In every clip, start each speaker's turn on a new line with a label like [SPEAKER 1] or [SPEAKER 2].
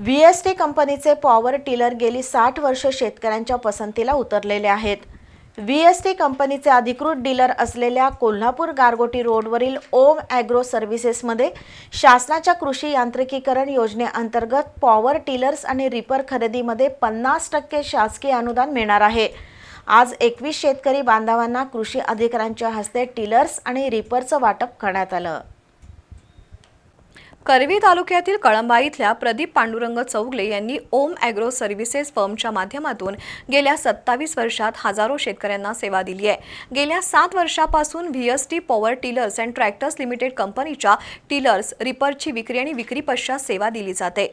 [SPEAKER 1] V S T कंपनीचे power tiller गेली साठ वर्ष शेतकऱ्यांच्या पसंतीला उतरलेले आहेत. व्ही एस टी कंपनीचे अधिकृत डीलर असलेल्या कोल्हापूर गारगोटी रोडवरील ओम ॲग्रो सर्व्हिसेसमध्ये शासनाच्या कृषी यांत्रिकीकरण योजनेअंतर्गत पॉवर टिलर्स आणि रिपर खरेदीमध्ये पन्नास टक्के शासकीय अनुदान मिळणार आहे. आज एकवीस शेतकरी बांधवांना कृषी अधिकाऱ्यांच्या हस्ते टिलर्स आणि रिपरचं वाटप करण्यात आलं.
[SPEAKER 2] करवी तालुक्यातील कळंबा इथल्या प्रदीप पांडुरंग चौगले यांनी ओम ॲग्रो सर्व्हिसेस फर्मच्या माध्यमातून गेल्या सत्तावीस वर्षात हजारो शेतकऱ्यांना सेवा दिली आहे. गेल्या सात वर्षापासून V S T power tillers and tractors limited कंपनीच्या टिलर्स रिपरची विक्री आणि विक्री पश्चात सेवा दिली जाते.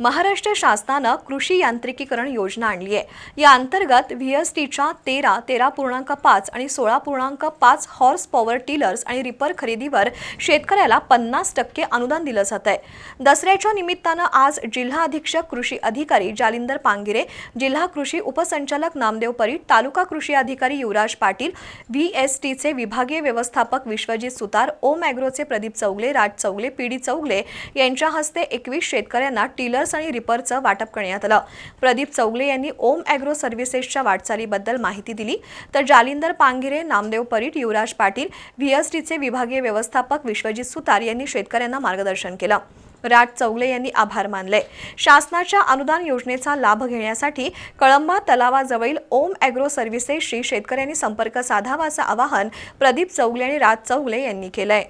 [SPEAKER 2] महाराष्ट्र शासनानं कृषी यांत्रिकीकरण योजना आणली आहे. या अंतर्गत व्ही एस टीच्या तेरा तेरा पूर्णांक पाच आणि सोळा पूर्णांक पाच हॉर्स पॉवर टिलर्स आणि रिपर खरेदीवर शेतकऱ्याला पन्नास टक्के अनुदान दिलं जातं. आहे. दसऱ्याच्या निमित्तानं आज जिल्हा अधीक्षक कृषी अधिकारी जालिंदर पांगिरे जिल्हा कृषी उपसंचालक नामदेव परीट तालुका कृषी अधिकारी युवराज पाटील व्ही एस टीचे विभागीय व्यवस्थापक विश्वजित सुतार ओम ॲग्रोचे प्रदीप चौगले राज चौगले पी डी चौगले यांच्या हस्ते एकवीस शेतकऱ्यांना टिलर्स आणि रिपरचं वाटप करण्यात आलं. प्रदीप चौगले यांनी ओम ॲग्रो सर्व्हिसेसच्या वाटचालीबद्दल माहिती दिली. तर जालिंदर पांगिरे नामदेव परीट युवराज पाटील व्हीएसटीचे विभागीय व्यवस्थापक विश्वजित सुतार यांनी शेतकऱ्यांना मार्गदर्शन केलं. राज चौगले यांनी आभार मानले. शासनाच्या अनुदान योजनेचा लाभ घेण्यासाठी कळंबा तलावाजवळील ओम ॲग्रो सर्व्हिसेसशी शेतकऱ्यांनी संपर्क साधावा असं आवाहन प्रदीप चौगले आणि राज चौगले यांनी केलंय.